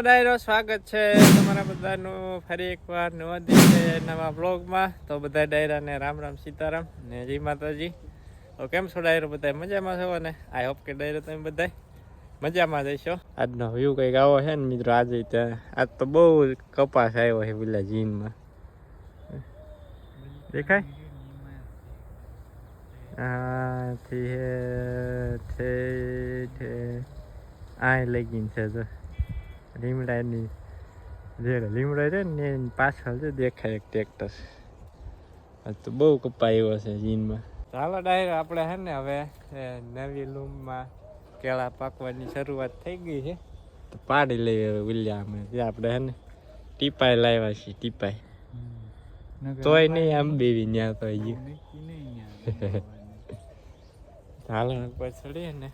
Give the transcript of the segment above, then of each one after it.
ડાયરો સ્વાગત છે તમારા બધાનું ફરી એકવાર નવા દિવસે, નવા બ્લોગમાં તો બધા ડાયરાને રામ રામ સીતારામ ને જય માતાજી. તો કેમ છો ડાયરો? બધા મજામાં છો? ને આઈ હોપ કે ડાયરો તમે બધા મજામાં જઈશો આજનો વ્યૂ કંઈક આવો છે ને મિત્રો, આજે ત્યાં આજ તો બહુ કપાસ આવ્યો છે પેલા જીનમાં. દેખાય? હા, થી હે છે આ લગીન છે તો. લીમડાની જે લીમડા છે ને એની પાછળ છે દેખાય એક ટ્રેક્ટર આ તો બહુ કપાયો છે જીનમાં. ચાલો ડાયરો આપણે હે ને હવે નવી લૂમમાં કેળા પાકવાની શરૂઆત થઈ ગઈ છે. તો પાડી લઈએ હવે વિલ્યામે જે આપણે હે ને ટીપાઈ લાવ્યા છીએ ટીપાઈ. તોય નહીં આમ બેવી ન્યા તો હાલો પછી ને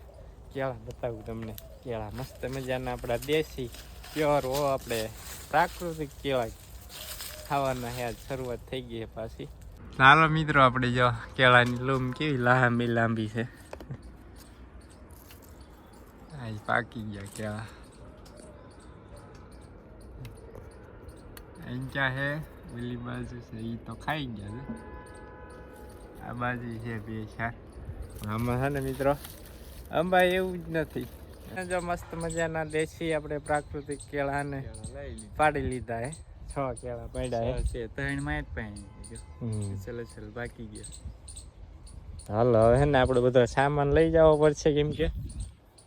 કેળા બતાવું તમને. કેળા. મસ્ત મજાના આપણા દેશી પ્યોર હો, આપણે પ્રાકૃતિક કેળા ખાવાના આજ શરૂઆત થઈ ગઈ પાછી. ચાલો મિત્રો, આપણે જો કેળાની લૂમ કેવી લાંબી લાંબી છે. આજ પાકી ગયા કેળા. અહીં ક્યાં હે પેલી બાજુ છે એ તો ખાઈ ગયા છે. આ બાજુ છે બે ચાર. આમાં છે ને મિત્રો અંબા એવું જ નથી. જો મસ્ત મજાના દેશી આપણે પ્રાકૃતિક કેળા ને પાડી લીધા હે. છ કેળા પડ્યા છે ત્રણમાં જ પાણી. છેલ્લે ચલો બાકી ગયા. હાલો હવે હે ને આપણે બધો સામાન લઈ જવો પડશે કેમ કે?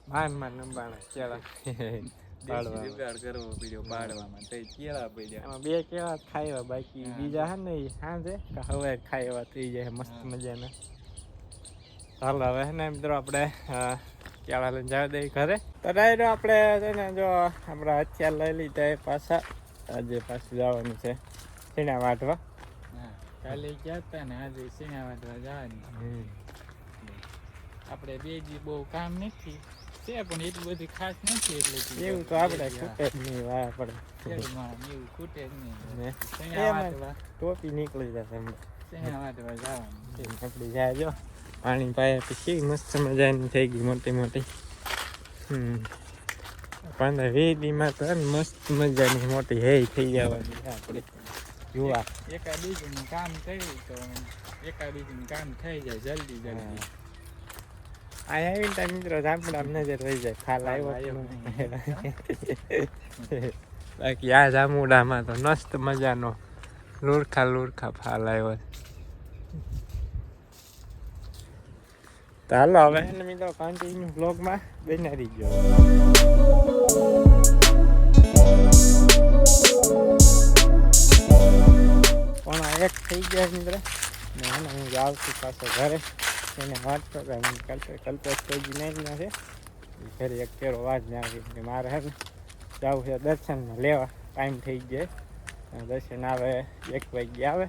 માન માન અંબાણા કેળા પાડવા જુગાડ કરવો પડ્યો પાડવામાં તો કેળા પડ્યા. આમાં બે કેળા ખાવા બાકી બીજા હે ને સાંજે હવે ખાય થઈ જાય મસ્ત મજાના. ચાલો હવે હે ને મિત્રો આપણે કેળા લઈને જવા દઈએ ઘરે. તો ડાયરો આપણે છે ને જો આપણા હથિયાર લઈ લીધા એ પાછા. આજે પાછું જવાનું છે સીણા વાટવા કાલે ગયા હતા ને આજે સીણા વાટવા જવાની આપણે બે દી બહુ કામ નથી. છે પણ એટલું બધું ખાસ નથી એટલે એવું તો આપણે ખૂટે જ નહીં વાહ પડે એવું ખૂટે જ નહીં. ટોપી નીકળી જશે સીણા વાટવા જવાનું આપણે જાય જો. પાણી પાયા પછી મસ્ત મજાની થઈ ગઈ મોટી મોટી. હમ. પંદર વેદીમાં તો મસ્ત મજાની મોટી હે થઈ જવાની આપણે જોવા. એકાદ બીજું કામ કર્યું તો એકા બીજું કામ થઈ જાય જલ્દી જલ્દી. આ આવીને ત્યાં મિત્રો જામડા નજર રહી જાય. ખાલ આવ્યો આવ્યો બાકી આ જામુડામાં તો મસ્ત મજાનો લુરખા લુરખા ફાલ આવ્યો તો હાલો હવે. એને મિત્રો કન્ટિન્યુ બ્લોગમાં બનાવી ગયો પણ એક થઈ ગયા મિત્ર. ને એને હું જાઉં છું પાછો ઘરે. એને વાત તો કે હું કલ્પે કલ્પેશ કોઈ ના છે. ઘરે એક કેરો વાત ના આવી મારે હે જવું છે દર્શનમાં લેવા. ટાઈમ થઈ ગયો. દર્શન આવે એક વાગે આવે.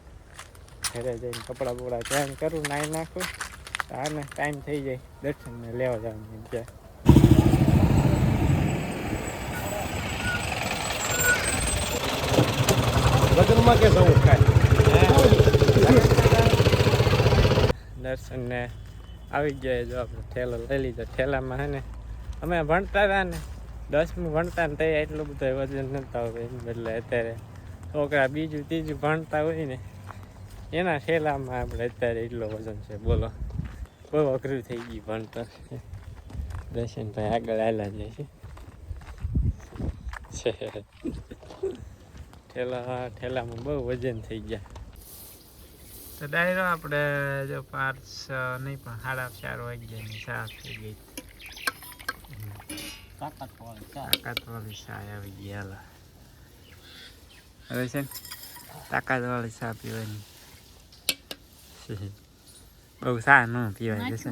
ઘરે જઈને કપડાં બપડા ચેન્જ કરું નાહી નાખું. આને ટાઈમ થઈ જાય. દર્શનને લેવા જવાનું એમ કે લગ્નમાં કે સૌ દર્શનને આવી ગયા જો આપણે ઠેલો લઈ લીધો. ઠેલામાં હે ને અમે ભણતા હતા ને દસમું ભણતા ને ત્યાં એટલું બધું વજન નતા હોય બદલે અત્યારે છોકરા બીજું ત્રીજું ભણતા હોય ને એના ઠેલામાં આપણે અત્યારે એટલો વજન છે બોલો. બહુ અઘરું થઈ ગયું ભણતર દર્શનભાઈ આગળ આવેલા જાય છે છે. ઠેલા, ઠેલામાં બહુ વજન થઈ ગયા. તો ડાયરો આપણે જો પાંચ, નહીં, પણ સાડા ચાર વાગ્યાની ચા થઈ ગઈ. તાકાત વાળી ચા તાકાતવાળી ચા આવી ગઈ હાલો. હવે છે ને તાકાતવાળી ચા પીવાની. બહુ સા ન પીવાય જશે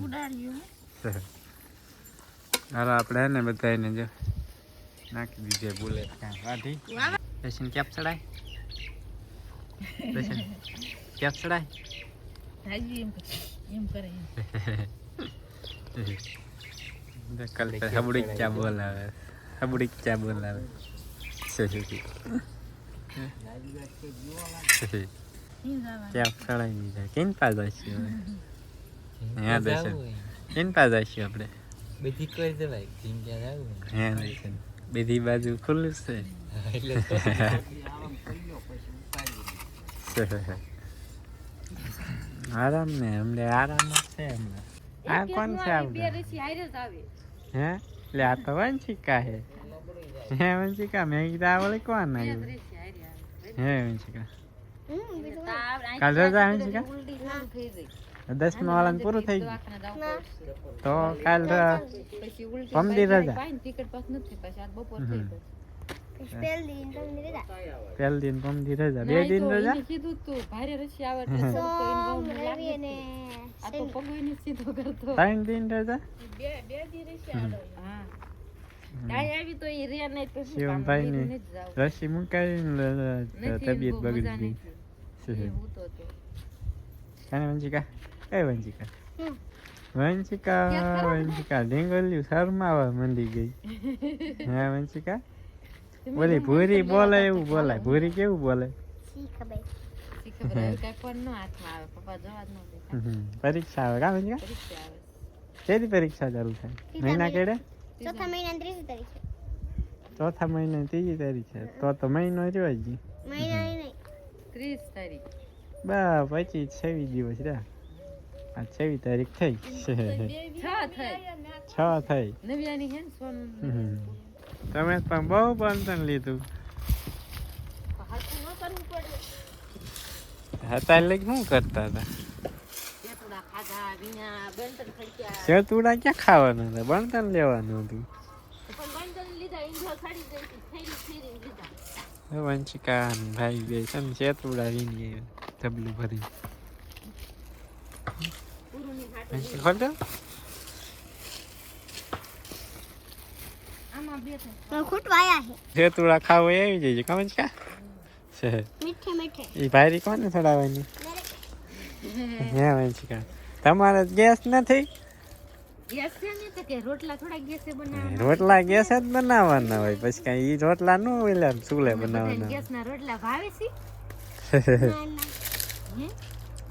હાલો આપણે ને બધાને જો નાખી દીધે બુલેટ કાંઈ. વાઢી દર્શન કેપ ચડાય? દર્શન કેપ ચડાય? એમ કરે. હબડી ક્યાં બોલાવે હબડી ક્યાં બોલાવે. કેપ ચડાવી દીધા? આવીશું હવે હા દર્શન. કેન પાસ આવીશું આપણે. બધી છે ભાઈ જિંદગી આવું. હે દર્શન. બીજી બાજુ ખુલ્લું છે. આરામ ને હમણે આરામ છે હમણાં. આ કોણ છે આપણે હે? એટલે આ તો વંશિકા હે હે વંશિકા મેં કીધા આ વળી કોણ આવ્યું? હે વંશિકા. કાલ જાય વંશિકા? દસમા વાળાને પૂરું થઈ ગયું. તો કાલ ર- પમદી રજા. પેલ દિન પમદી રજા. બે દિન રજા? કીધું તું ભારે રસી આવે. આ તો પગોઈને સીધો કરતો. ત્રણ દિન રજા? બે બે દી રસી આવે હા. ડાય આવી તો એ રે નહીં તો શું કામ? શિવમભાઈ ની રસી મુકાવીને લ- લ- નથી, તબિયત બગડી મજા ગઈ. કાને વંશિકા એ વંશિકા. વંશિકા વંશિકા ઢીંગલ્યું શરમાવા મંડી ગઈ. હા વંશિકા? બોલી ભૂરી બોલે એવું બોલાય ભૂરી કેવું બોલે? શી હવે કાંઈ પણ નો હાથમાં આવે. પપ્પા જવા જ ન દે હમ. પરીક્ષા આવે કા વંશિકા? કેદી પરીક્ષા ચાલુ થાય? મહિના કેડે? ચોથા મહિના ત્રીજી તારીખે. ચોથા મહિના ત્રીજી તારીખ. છે તો તો મહિનો રહ્યો હજી મહિના નહીં. ત્રીસ તારીખ. બા પછી છવ્વીસ દિવસ રહ્યા. આ છેવી તારીખ થઈ. છ થઈ. છ થઈ. નવ્યાની હે ને સોનું. હમ. તમે પણ બહુ બંધન લીધું. હતા એટલે શું કરતા હતા? સેતુડા ક્યાં ખાવાનું હતા? બણતણ લેવાનું હતું. વંશિકા ભાઈ બે છે ને સેતુડા વીની ડબલું ભરી પૂરુની હાટ વંશી ખોલ દો આમાં બે થઈ પણ ખૂટવા આયા છે સેતુડા ખાવો એ આવી જઈએ કા વંશિકા છે મીઠે મીઠે એ ભાઈરી કોને ચડાવવાની હે વંશિકા તમારે ગેસ નથી તો કે રોટલા ગેસે જ બનાવવાના હોય પછી કઈ ઈ રોટલા ન હોય ચૂલે બનાવવાના ગેસ ના રોટલા ભાવે છે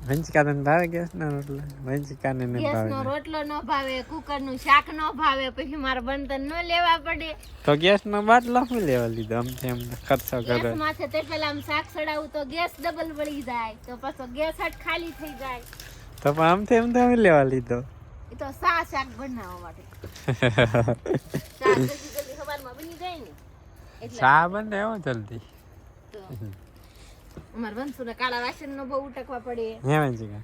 ના ના હે ભાવે ગેસ રોટલો? વંશિકા ને નથી ગેસ નો રોટલો ન ભાવે કુકરનું શાક ન ભાવે પછી મારે બંધન ન લેવા પડે. તો ગેસ નો બાટલો હું લેવા લીધો આમ તેમ ખર્ચો ગેસ માથે તે પેલા આમ શાક ચડાવું તો ગેસ ડબલ વળી જાય તો પાછો ગેસ હટ ખાલી થઈ જાય. તો પણ આમ તેમ તો અમે લેવા લીધો. એ તો સા શાક બનાવવા માટે. શાક જલ્દી જલ્દી સવારમાં બની જાય ને. એટલે ચા બને એવો જલ્દી. તો અમાર વંશુને કાળા વાસણ નો બહુ ઉટકવા પડે. હે વંશિકા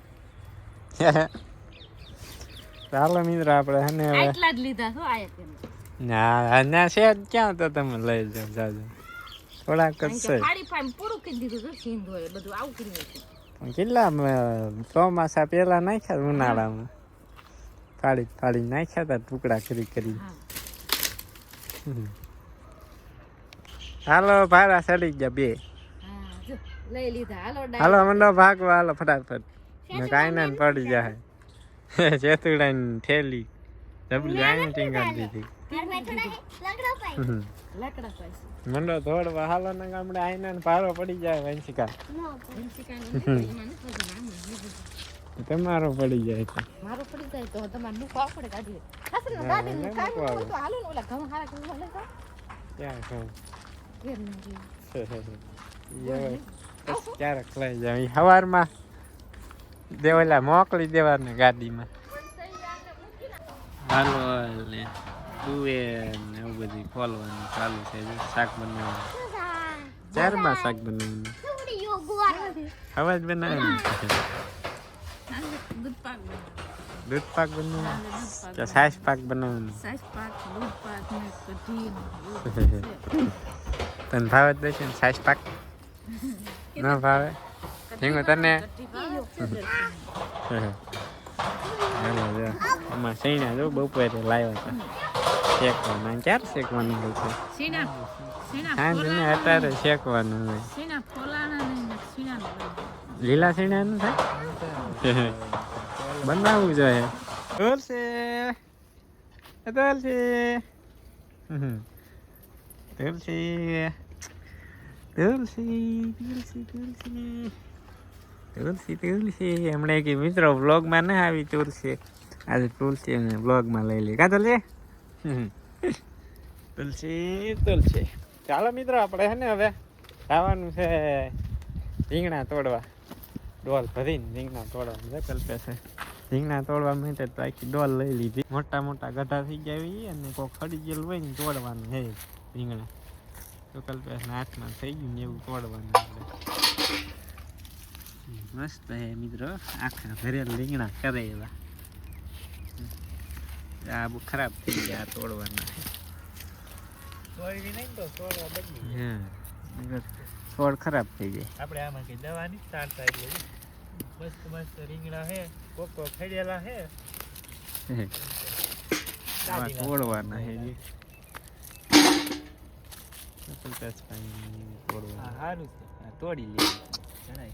ચાલો મિત્ર આપણે હને હવે આટલા જ લીધા છો આયા ના ના છે ક્યાં તો તમે લઈ જાઓ જાજો. થોડાક જ છે. ફાડી ફાડી પૂરું કરી દીધું તો સિંધ હોય બધું આવું કરી નાખ્યું. કેટલા ચોમાસા પેલા નાખ્યા ઉનાળામાં? ફાડી ફાડી નાખ્યા હતા ટુકડા કરી કરી. હાલો ભાડા ચડી ગયા બે. લઈ લીધા. હાલો હાલો મંડો ભાગવા હાલો ફટાફટ. ને કાંઈ ના પડી જાય. ચેતુડાની થેલી ડબલી આઈ ટીંગાડી દીધી. મંડો ધોડવા હાલો ને ગામડે આઈને ને ભારો પડી જાય વંશિકા. તમારો પડી જાય તો મારો પડી જાય તો તમારે મૂકો આપણે કાઢીએ સાસુ દાદી ના, કાંઈ મૂકો મૂકો તો હાલો ને ઓલા ઘઉં હારા ઘઉં લઈ જાઓ. ક્યાં નહીં પછી ક્યારેક લઈ જાવ સવારમાં દેવલા મોકલી દેવાને ગાડીમાં. હાલો ને તુવેર ને એવું બધું ખોલવાનું ચાલુ છે શાક બનાવવાનું. ચારમાં શાક બનાવવાનું? હવે જ બનાવવાનું દૂધ પાક બનાવો. દૂધ પાક બનાવવાનું? કે સાસ પાક બનાવવાનું? સાસ પાક દૂધ પાક ને કઢી ને એવું બધું છે. તને ભાવે જ દઈશું ને સાસ પાક ન ભાવે? ઠીક તને? આમાં સૈણા જો બપોરે લાવ્યા હતા. શેકવાના ક્યારે શેકવાનું હોય છે. સીના સીના સાંજ ને અત્યારે શેકવાનું હોય. લીલા સીણા નું થાય? બનાવવું જોઈએ. તુલસી. તુલસી. તુલસી. તુલસી તુલસી તુલસી તુલસી તુલસી હમણાં કે મિત્રો બ્લોગમાં ના આવી તુલસી આજે તુલસી બ્લોગમાં લઈ લે. કાં તુલસી. તુલસી તુલસી ચાલો મિત્રો, આપણે હે ને હવે જવાનું છે રીંગણા તોડવા. ડોલ ભરીને રીંગણા તોડવાનું છે, કલ્પે છે. રીંગણા તોડવા માટે તો આખી ડોલ લઈ લીધી. મોટા મોટા ગઢા થઈ ગયા અને કોઈ ખડી ગયેલું હોય ને તોડવાનું છે, રીંગણા. તો કલ્પેશ હાથમાં થઈ ગયું ને એવું તોડવાનું આપણે. મસ્ત હે મિત્રો. આખા ભરેલ રીંગણા કરે એવા આ બહુ ખરાબ થઈ ગયા તોડવાના. હા છોડ ખરાબ થઈ જાય. આપણે આમાં કઈ દવા નહીં ચાલતા એટલે મસ્ત મસ્ત રીંગણા હે કોકો ખેડેલા હે. તોડવાના હે તોડવાના. સારું છે. તોડી લે. જણાય.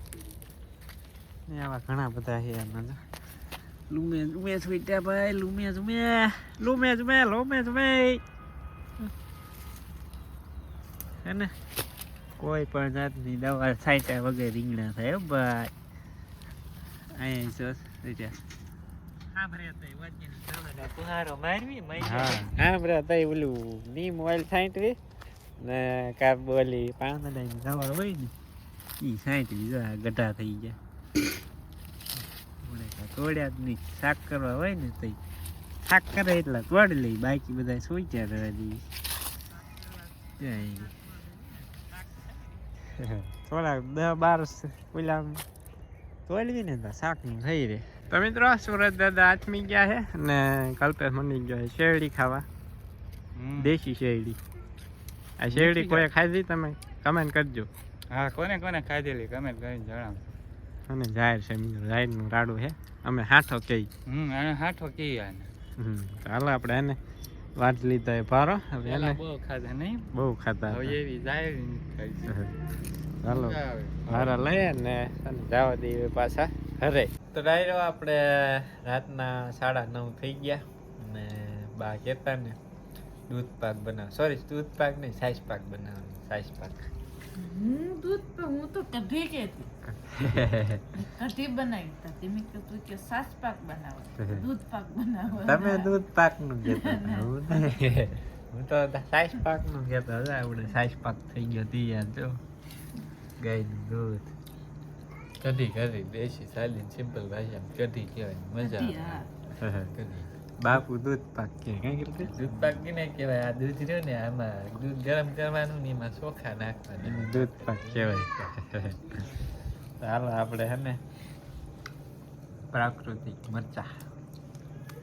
ને આવા ઘણા બધા છે તો. લુમે લુમે સ્વીટા ભાઈ લુમે જુમે લુમે જુમે લુમે જુમે હે ને? કોઈ પણ જાતની દવા છાંટ્યા વગર રીંગણા થાય હો ભાઈ. અહીંયા જો રીટા બરા તઈ ઓલું નીમ ઓઇલ છાંટવી. ને કાબોલી પાંદડાની સવાર હોય ને એ સાઈઠ બીજા ગઢા થઈ ગયા. તોડ્યા જ નહીં. શાક કરવા હોય ને તો શાક કરે એટલા તોડી લઈ બાકી બધા સોચ્યા રહેવા દઈએ. થોડાક દસ બાર પેલા તોડવી ને તો શાકનું થઈ રહે. તો મિત્રો સુરત દાદા આથમી ગયા છે ને કલ્પેશ મની ગયો છે શેરડી ખાવા. દેશી શેરડી. આ શેરડી કોઈ ખાધી? તમે કમેન્ટ કરજો. હા કોને કોને ખાધેલી કમેન્ટ કરીને જણાવો. અને જાહેર છે મિત્રો જાહેરનું રાડું છે અમે હાથો કહી હમ આને હાઠો કહી આને. હમ ચાલો આપણે એને વાત લીધા એ ભારો. હવે એને બહુ ખાધા નહીં? બહુ ખાતા હવે એવી જાહેર ચાલો. ભારા લઈએ ને અને જવા દઈએ પાછા ઘરે. તો ડાયરો આપણે રાતના સાડા નવ થઈ ગયા. અને બા કહેતા ને દૂધ પાક બનાવ. સોરી દૂધ પાક નહીં સાઈઝ પાક બનાવવાનું સાઈઝ પાક હું દૂધ પર હું તો કઢી કહેતી. કઢી બનાવી હતી મેં કીધું કે સાસ પાક બનાવો. દૂધ પાક બનાવો. તમે દૂધ પાકનું કહેતા હું હું તો સાઈઝ પાકનું કહેતો હતો. આપણે સાઈઝ પાક થઈ ગયો તૈયાર જો. ગાયનું દૂધ. કઢી કઢી દેશી સાદી સિમ્પલ ભાષામાં કઢી કહેવાય. મજા આવે. કઢી બાપુ દૂધ પાક કે કઈ કીધું દૂધ પાક ને કહેવાય આ દૂધ રહ્યું ને આમાં દૂધ ગરમ કરવાનું ને એમાં ચોખા નાખવાના. દૂધ પાક કહેવાય. ચાલો આપણે હે ને પ્રાકૃતિક મરચા.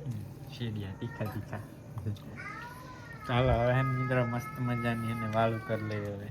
હમ, શેરડિયા તીખા તીખા. ચાલો હવે મિત્રો મસ્ત મજાની એને વાળું કરી લઈએ હવે.